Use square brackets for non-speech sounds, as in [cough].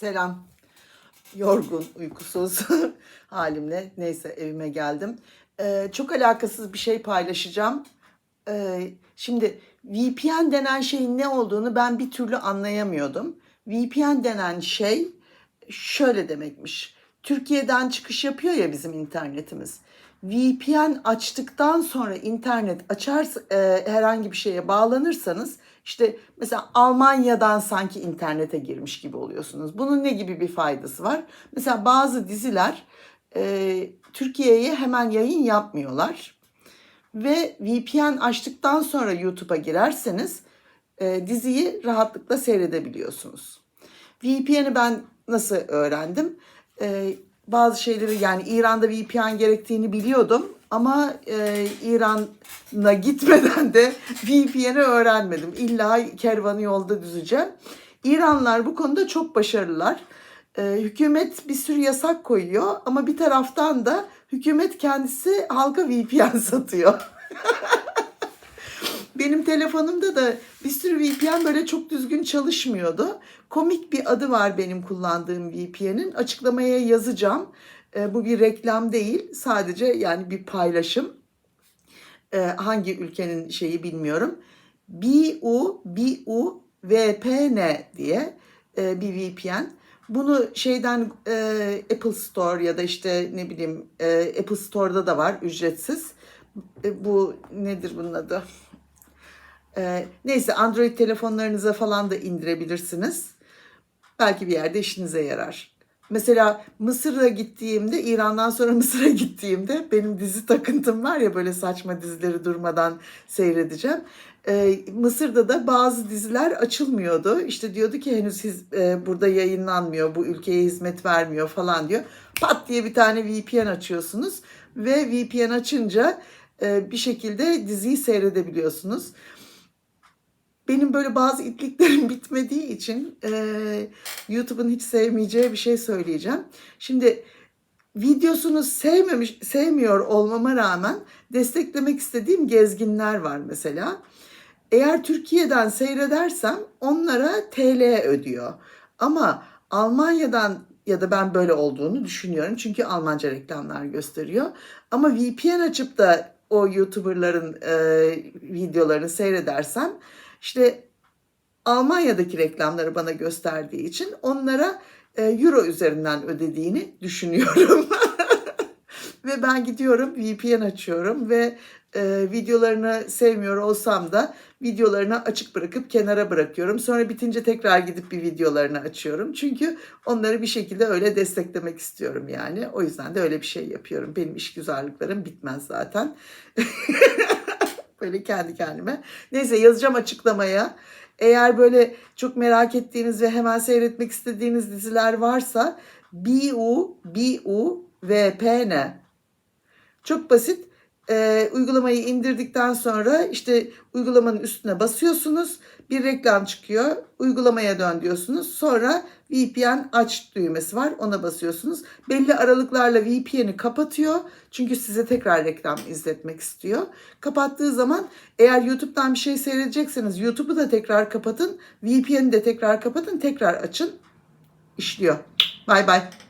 Selam. Yorgun, uykusuz [laughs] halimle neyse evime geldim. Ee, çok alakasız bir şey paylaşacağım. Ee, şimdi VPN denen şeyin ne olduğunu ben bir türlü anlayamıyordum. VPN denen şey şöyle demekmiş. Türkiye'den çıkış yapıyor ya bizim internetimiz. VPN açtıktan sonra internet açar e, herhangi bir şeye bağlanırsanız işte mesela Almanya'dan sanki internete girmiş gibi oluyorsunuz. Bunun ne gibi bir faydası var? Mesela bazı diziler e, Türkiye'ye hemen yayın yapmıyorlar ve VPN açtıktan sonra YouTube'a girerseniz e, diziyi rahatlıkla seyredebiliyorsunuz. VPN'i ben nasıl öğrendim? E, bazı şeyleri yani İran'da VPN gerektiğini biliyordum ama e, İran'a gitmeden de [laughs] VPN'i öğrenmedim. İlla kervanı yolda düzeceğim. İranlılar bu konuda çok başarılılar. E, hükümet bir sürü yasak koyuyor ama bir taraftan da hükümet kendisi halka VPN [laughs] satıyor. [laughs] Benim telefonumda da bir sürü VPN böyle çok düzgün çalışmıyordu. Komik bir adı var benim kullandığım VPN'in. Açıklamaya yazacağım. E, bu bir reklam değil. Sadece yani bir paylaşım. E, hangi ülkenin şeyi bilmiyorum. BU, BU, VPN diye e, bir VPN. Bunu şeyden e, Apple Store ya da işte ne bileyim e, Apple Store'da da var ücretsiz. E, bu nedir bunun adı? Ee, neyse Android telefonlarınıza falan da indirebilirsiniz. Belki bir yerde işinize yarar. Mesela Mısır'a gittiğimde, İran'dan sonra [laughs] Mısır'a gittiğimde benim dizi takıntım var ya böyle saçma dizileri durmadan seyredeceğim. Ee, Mısır'da da bazı diziler açılmıyordu. İşte diyordu ki henüz hiz, e, burada yayınlanmıyor, bu ülkeye hizmet vermiyor falan diyor. Pat diye bir tane VPN açıyorsunuz ve VPN açınca e, bir şekilde diziyi seyredebiliyorsunuz benim böyle bazı itliklerim [laughs] bitmediği için e, YouTube'un hiç sevmeyeceği bir şey söyleyeceğim. Şimdi videosunu sevmemiş, sevmiyor olmama rağmen desteklemek istediğim gezginler var mesela. Eğer Türkiye'den seyredersem onlara TL ödüyor. Ama Almanya'dan ya da ben böyle olduğunu düşünüyorum. Çünkü Almanca reklamlar gösteriyor. Ama VPN açıp da o YouTuber'ların e, videolarını seyredersem işte Almanya'daki reklamları bana gösterdiği için onlara e, euro üzerinden ödediğini düşünüyorum. [laughs] ve ben gidiyorum VPN açıyorum ve e, videolarını sevmiyor olsam da videolarını açık bırakıp kenara bırakıyorum. Sonra bitince tekrar gidip bir videolarını açıyorum. Çünkü onları bir şekilde öyle desteklemek istiyorum yani. O yüzden de öyle bir şey yapıyorum. Benim işgüzarlıklarım bitmez zaten. [laughs] böyle kendi kendime. Neyse yazacağım açıklamaya. Eğer böyle çok merak ettiğiniz ve hemen seyretmek istediğiniz diziler varsa BU, BU, VPN. Çok basit. Ee, uygulamayı indirdikten sonra işte uygulamanın üstüne basıyorsunuz. Bir reklam çıkıyor. Uygulamaya dön diyorsunuz. Sonra VPN aç düğmesi var. Ona basıyorsunuz. Belli aralıklarla VPN'i kapatıyor. Çünkü size tekrar reklam izletmek istiyor. Kapattığı zaman eğer YouTube'dan bir şey seyredecekseniz YouTube'u da tekrar kapatın. VPN'i de tekrar kapatın. Tekrar açın. İşliyor. Bay bay.